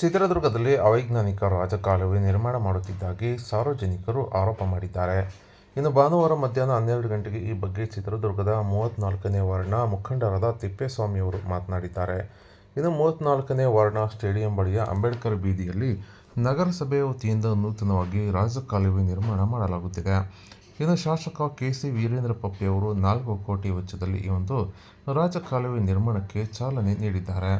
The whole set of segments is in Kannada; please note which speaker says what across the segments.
Speaker 1: ಚಿತ್ರದುರ್ಗದಲ್ಲಿ ಅವೈಜ್ಞಾನಿಕ ರಾಜಕಾಲುವೆ ನಿರ್ಮಾಣ ಮಾಡುತ್ತಿದ್ದಾಗಿ ಸಾರ್ವಜನಿಕರು ಆರೋಪ ಮಾಡಿದ್ದಾರೆ. ಇನ್ನು ಭಾನುವಾರ ಮಧ್ಯಾಹ್ನ ಹನ್ನೆರಡು ಗಂಟೆಗೆ ಈ ಬಗ್ಗೆ ಚಿತ್ರದುರ್ಗದ ಮೂವತ್ತ್ನಾಲ್ಕನೇ ವಾರ್ಡ್ನ ಮುಖಂಡರಾದ ತಿಪ್ಪೇಸ್ವಾಮಿಯವರು ಮಾತನಾಡಿದ್ದಾರೆ. ಇನ್ನು ಮೂವತ್ತ್ನಾಲ್ಕನೇ ವಾರ್ಡ್ನ ಸ್ಟೇಡಿಯಂ ಬಳಿಯ ಅಂಬೇಡ್ಕರ್ ಬೀದಿಯಲ್ಲಿ ನಗರಸಭೆ ವತಿಯಿಂದ ನೂತನವಾಗಿ ರಾಜಕಾಲುವೆ ನಿರ್ಮಾಣ ಮಾಡಲಾಗುತ್ತಿದೆ. ಇನ್ನು ಶಾಸಕ ಕೆ ಸಿ ವೀರೇಂದ್ರ ಪಪ್ಪಿಯವರು ನಾಲ್ಕು ಕೋಟಿ ವೆಚ್ಚದಲ್ಲಿ ಈ ಒಂದು ರಾಜಕಾಲುವೆ ನಿರ್ಮಾಣಕ್ಕೆ ಚಾಲನೆ ನೀಡಿದ್ದಾರೆ.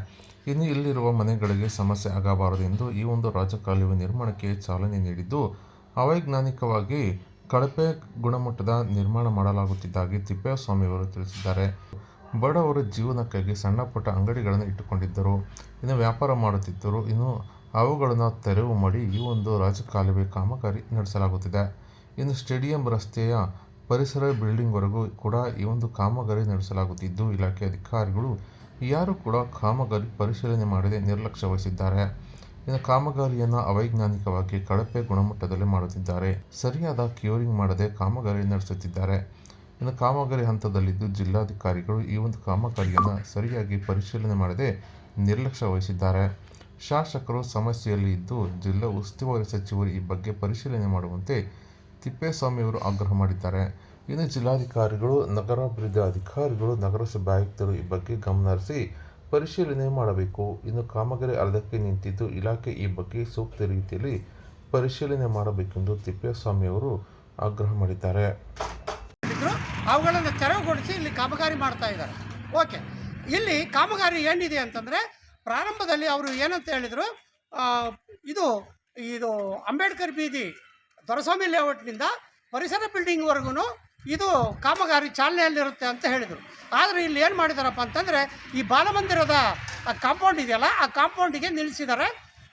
Speaker 1: ಇನ್ನು ಇಲ್ಲಿರುವ ಮನೆಗಳಿಗೆ ಸಮಸ್ಯೆ ಆಗಬಾರದು ಎಂದು ಈ ಒಂದು ರಾಜಕಾಲುವೆ ನಿರ್ಮಾಣಕ್ಕೆ ಚಾಲನೆ ನೀಡಿದ್ದು, ಅವೈಜ್ಞಾನಿಕವಾಗಿ ಕಳಪೆ ಗುಣಮಟ್ಟದ ನಿರ್ಮಾಣ ಮಾಡಲಾಗುತ್ತಿದ್ದಾಗಿ ತಿಪ್ಪೇಸ್ವಾಮಿಯವರು ತಿಳಿಸಿದ್ದಾರೆ. ಬಡವರ ಜೀವನಕ್ಕಾಗಿ ಸಣ್ಣ ಪುಟ್ಟ ಅಂಗಡಿಗಳನ್ನು ಇಟ್ಟುಕೊಂಡಿದ್ದರು. ಇನ್ನು ವ್ಯಾಪಾರ ಮಾಡುತ್ತಿದ್ದರು. ಇನ್ನು ಅವುಗಳನ್ನು ತೆರವು ಮಾಡಿ ಈ ಒಂದು ರಾಜಕಾಲುವೆ ಕಾಮಗಾರಿ ನಡೆಸಲಾಗುತ್ತಿದೆ. ಇನ್ನು ಸ್ಟೇಡಿಯಂ ರಸ್ತೆಯ ಪರಿಸರ ಬಿಲ್ಡಿಂಗ್ವರೆಗೂ ಕೂಡ ಈ ಒಂದು ಕಾಮಗಾರಿ ನಡೆಸಲಾಗುತ್ತಿದ್ದು, ಇಲಾಖೆ ಅಧಿಕಾರಿಗಳು ಯಾರು ಕೂಡ ಕಾಮಗಾರಿ ಪರಿಶೀಲನೆ ಮಾಡದೆ ನಿರ್ಲಕ್ಷ್ಯ ವಹಿಸಿದ್ದಾರೆ. ಇನ್ನು ಕಾಮಗಾರಿಯನ್ನು ಅವೈಜ್ಞಾನಿಕವಾಗಿ ಕಳಪೆ ಗುಣಮಟ್ಟದಲ್ಲಿ ಮಾಡುತ್ತಿದ್ದಾರೆ. ಸರಿಯಾದ ಕ್ಯೂರಿಂಗ್ ಮಾಡದೆ ಕಾಮಗಾರಿ ನಡೆಸುತ್ತಿದ್ದಾರೆ. ಇನ್ನು ಕಾಮಗಾರಿ ಹಂತದಲ್ಲಿದ್ದು ಜಿಲ್ಲಾಧಿಕಾರಿಗಳು ಈ ಒಂದು ಕಾಮಗಾರಿಯನ್ನು ಸರಿಯಾಗಿ ಪರಿಶೀಲನೆ ಮಾಡದೆ ನಿರ್ಲಕ್ಷ್ಯ ವಹಿಸಿದ್ದಾರೆ. ಶಾಸಕರು ಸಮಸ್ಯೆಯಲ್ಲಿ ಇದ್ದು, ಜಿಲ್ಲಾ ಉಸ್ತುವಾರಿ ಸಚಿವರು ಈ ಬಗ್ಗೆ ಪರಿಶೀಲನೆ ಮಾಡುವಂತೆ ತಿಪ್ಪೇಸ್ವಾಮಿಯವರು ಆಗ್ರಹ ಮಾಡಿದ್ದಾರೆ. ಇನ್ನು ಜಿಲ್ಲಾಧಿಕಾರಿಗಳು, ನಗರಾಭಿವೃದ್ಧಿ ಅಧಿಕಾರಿಗಳು, ನಗರಸಭೆ ಆಯುಕ್ತರು ಈ ಬಗ್ಗೆ ಗಮನ ಹರಿಸಿ ಪರಿಶೀಲನೆ ಮಾಡಬೇಕು. ಇನ್ನು ಕಾಮಗಾರಿ ಅರ್ಧಕ್ಕೆ ನಿಂತಿದ್ದು ಇಲಾಖೆ ಈ ಬಗ್ಗೆ ಸೂಕ್ತ ರೀತಿಯಲ್ಲಿ ಪರಿಶೀಲನೆ ಮಾಡಬೇಕೆಂದು ತಿಪ್ಪೇಸ್ವಾಮಿಯವರು ಆಗ್ರಹ ಮಾಡಿದ್ದಾರೆ.
Speaker 2: ಅವುಗಳನ್ನು ತೆರವುಗೊಳಿಸಿ ಇಲ್ಲಿ ಕಾಮಗಾರಿ ಮಾಡ್ತಾ ಇದ್ದಾರೆ. ಓಕೆ, ಇಲ್ಲಿ ಕಾಮಗಾರಿ ಏನಿದೆ ಅಂತಂದರೆ ಪ್ರಾರಂಭದಲ್ಲಿ ಅವರು ಏನಂತ ಹೇಳಿದರು ಇದು ಇದು ಅಂಬೇಡ್ಕರ್ ಬೀದಿ ದೊರಸ್ವಾಮಿ ಲೇಔಟ್ನಿಂದ ಪರಿಸರ ಬಿಲ್ಡಿಂಗ್ವರೆಗೂ ಇದು ಕಾಮಗಾರಿ ಚಾಲನೆಯಲ್ಲಿರುತ್ತೆ ಅಂತ ಹೇಳಿದರು. ಆದರೆ ಇಲ್ಲಿ ಏನು ಮಾಡಿದಾರಪ್ಪ ಅಂತಂದರೆ ಈ ಬಾಲಮಂದಿರದ ಕಾಂಪೌಂಡ್ ಇದೆಯಲ್ಲ, ಆ ಕಾಂಪೌಂಡಿಗೆ ನಿಲ್ಲಿಸಿದ್ದಾರೆ.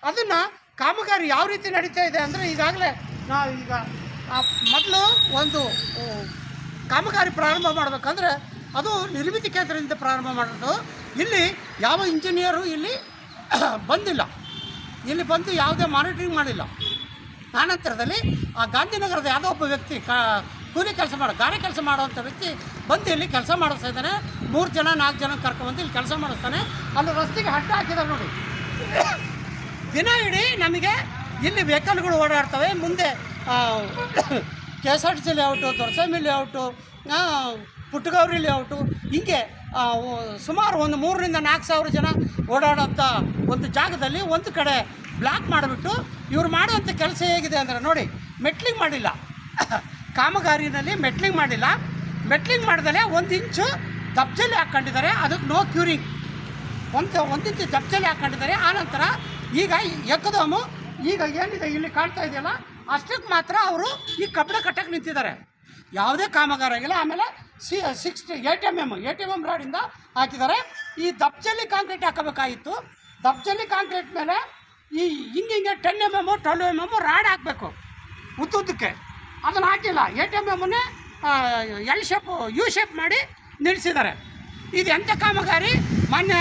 Speaker 2: ಅದನ್ನು ಕಾಮಗಾರಿ ಯಾವ ರೀತಿ ನಡೀತಾ ಇದೆ ಅಂದರೆ ಈಗಾಗಲೇ ನಾವು ಈಗ ಮೊದಲು ಒಂದು ಕಾಮಗಾರಿ ಪ್ರಾರಂಭ ಮಾಡಬೇಕಂದ್ರೆ ಅದು ನಿರ್ಮಿತಿ ಕೇಂದ್ರದಿಂದ ಪ್ರಾರಂಭ ಮಾಡೋದು ಇಲ್ಲಿ ಯಾವ ಇಂಜಿನಿಯರು ಇಲ್ಲಿ ಬಂದಿಲ್ಲ. ಇಲ್ಲಿ ಬಂದು ಯಾವುದೇ ಮಾನಿಟ್ರಿಂಗ್ ಮಾಡಿಲ್ಲ. ಆನಂತರದಲ್ಲಿ ಆ ಗಾಂಧಿನಗರದ ಯಾವುದೋ ಒಬ್ಬ ವ್ಯಕ್ತಿ ಕಾ ಕೂಲಿ ಕೆಲಸ ಮಾಡೋ ಗಾರೆ ಕೆಲಸ ಮಾಡುವಂಥ ವ್ಯಕ್ತಿ ಬಂದು ಇಲ್ಲಿ ಕೆಲಸ ಮಾಡಿಸ್ತಾ ಇದ್ದಾನೆ. ಮೂರು ಜನ, ನಾಲ್ಕು ಜನ ಕರ್ಕೊಂಡ್ಬಂದು ಇಲ್ಲಿ ಕೆಲಸ ಮಾಡಿಸ್ತಾನೆ. ಅಲ್ಲಿ ರಸ್ತೆಗೆ ಅಡ್ಡ ಹಾಕಿದ್ದಾರೆ ನೋಡಿ. ದಿನ ಇಡೀ ನಮಗೆ ಇಲ್ಲಿ ವೆಹಿಕಲ್ಗಳು ಓಡಾಡ್ತವೆ. ಮುಂದೆ K S R T C layout Doraswamy layout Puttagowri layout ಹೀಗೆ ಸುಮಾರು ಒಂದು ಮೂರರಿಂದ ನಾಲ್ಕು ಸಾವಿರ ಜನ ಓಡಾಡೋಂಥ ಒಂದು ಜಾಗದಲ್ಲಿ ಒಂದು ಕಡೆ ಬ್ಲಾಕ್ ಮಾಡಿಬಿಟ್ಟು ಇವ್ರು ಮಾಡುವಂಥ ಕೆಲಸ ಹೇಗಿದೆ ಅಂದರೆ ನೋಡಿ, ಮೆಟ್ಲಿಂಗ್ ಮಾಡಿಲ್ಲ. ಕಾಮಗಾರಿನಲ್ಲಿ ಮೆಟ್ಲಿಂಗ್ ಮಾಡಿಲ್ಲ. ಮೆಟ್ಲಿಂಗ್ ಮಾಡ್ದಲೆ ಒಂದು ಇಂಚು ದಬ್ಜಲ್ಲಿ ಹಾಕ್ಕೊಂಡಿದ್ದಾರೆ. ಅದಕ್ಕೆ ನೋ ಕ್ಯೂರಿಂಗ್ ಒಂದು ಒಂದು ಇಂಚು ದಬ್ಜಲ್ಲಿ ಹಾಕ್ಕೊಂಡಿದ್ದಾರೆ. ಆನಂತರ ಈಗ ಎಕ್ಕದೋಮು ಈಗ ಏನಿದೆ ಇಲ್ಲಿ ಕಾಣ್ತಾ ಇದೆಯಲ್ಲ, ಅಷ್ಟಕ್ಕೆ ಮಾತ್ರ ಅವರು ಈ ಕಬ್ಬಿಣ ಕಟ್ಟಕ್ಕೆ ನಿಂತಿದ್ದಾರೆ. ಯಾವುದೇ ಕಾಮಗಾರ ಆಗಿಲ್ಲ. ಆಮೇಲೆ C sixty T M M eight M M ರಾಡಿಂದ ಹಾಕಿದ್ದಾರೆ. ಈ ದಬ್ಜಲ್ಲಿ ಕಾಂಕ್ರೀಟ್ ಹಾಕಬೇಕಾಗಿತ್ತು. ದಬ್ಜಲ್ಲಿ ಕಾಂಕ್ರೀಟ್ ಮೇಲೆ ಈ ಹಿಂಗೆ ಹಿಂಗೆ ten M M twelve M M rod ಹಾಕಬೇಕು. ಉದ್ದುದ್ದಕ್ಕೆ ಅದನ್ನು ಹಾಕಿಲ್ಲ. ಎ ಟಿ ಎಂ ಎಮ್ಮನ್ನೇ ಎಲ್ ಶೇಪ್ ಯು ಶೇಪ್ ಮಾಡಿ ನಿಲ್ಲಿಸಿದ್ದಾರೆ ಇದು ಎಂಥ ಕಾಮಗಾರಿ? ಮಾನ್ಯ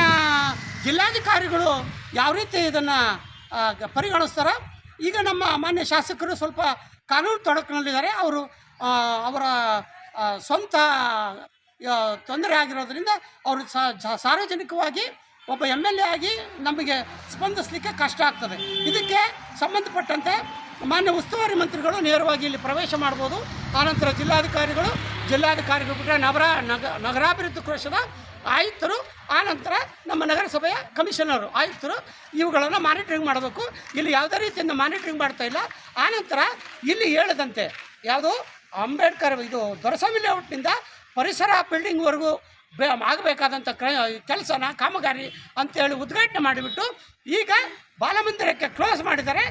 Speaker 2: ಜಿಲ್ಲಾಧಿಕಾರಿಗಳು ಯಾವ ರೀತಿ ಇದನ್ನು ಪರಿಗಣಿಸ್ತಾರೋ? ಈಗ ನಮ್ಮ ಮಾನ್ಯ ಶಾಸಕರು ಸ್ವಲ್ಪ ಕಾನೂನು ತೊಡಕಿನಲ್ಲಿದ್ದಾರೆ. ಅವರು ಅವರ ಸ್ವಂತ ತೊಂದರೆ ಆಗಿರೋದ್ರಿಂದ ಅವರು ಸಾರ್ವಜನಿಕವಾಗಿ ಒಬ್ಬ ಎಂ ಎಲ್ ಎ ಆಗಿ ನಮಗೆ ಸ್ಪಂದಿಸಲಿಕ್ಕೆ ಕಷ್ಟ ಆಗ್ತದೆ. ಇದಕ್ಕೆ ಸಂಬಂಧಪಟ್ಟಂತೆ ಮಾನ್ಯ ಉಸ್ತುವಾರಿ ಮಂತ್ರಿಗಳು ನೇರವಾಗಿ ಇಲ್ಲಿ ಪ್ರವೇಶ ಮಾಡ್ಬೋದು. ಆನಂತರ ಜಿಲ್ಲಾಧಿಕಾರಿಗಳು ಜಿಲ್ಲಾಧಿಕಾರಿಗಳು ಬಿಟ್ಟರೆ ನಗರ, ನಗ, ನಗರಾಭಿವೃದ್ಧಿ ಕೋಶದ ಆಯುಕ್ತರು, ಆನಂತರ ನಮ್ಮ ನಗರಸಭೆಯ ಕಮಿಷನರು, ಆಯುಕ್ತರು ಇವುಗಳನ್ನು ಮಾನಿಟ್ರಿಂಗ್ ಮಾಡಬೇಕು. ಇಲ್ಲಿ ಯಾವುದೇ ರೀತಿಯಿಂದ ಮಾನಿಟ್ರಿಂಗ್ ಮಾಡ್ತಾ ಇಲ್ಲ. ಆನಂತರ ಇಲ್ಲಿ ಹೇಳದಂತೆ, ಯಾವುದು ಅಂಬೇಡ್ಕರ್ ಇದು ದೊರಸ್ವಾಮಿ ಲೇಔಟ್ನಿಂದ ಪರಿಸರ ಬಿಲ್ಡಿಂಗ್ವರೆಗೂ ಬೇ ಆಗಬೇಕಾದಂಥ ಕ್ರ ಕೆಲಸನ ಕಾಮಗಾರಿ ಅಂತೇಳಿ ಉದ್ಘಾಟನೆ ಮಾಡಿಬಿಟ್ಟು ಈಗ ಬಾಲಮಂದಿರಕ್ಕೆ ಕ್ಲೋಸ್ ಮಾಡಿದ್ದಾರೆ.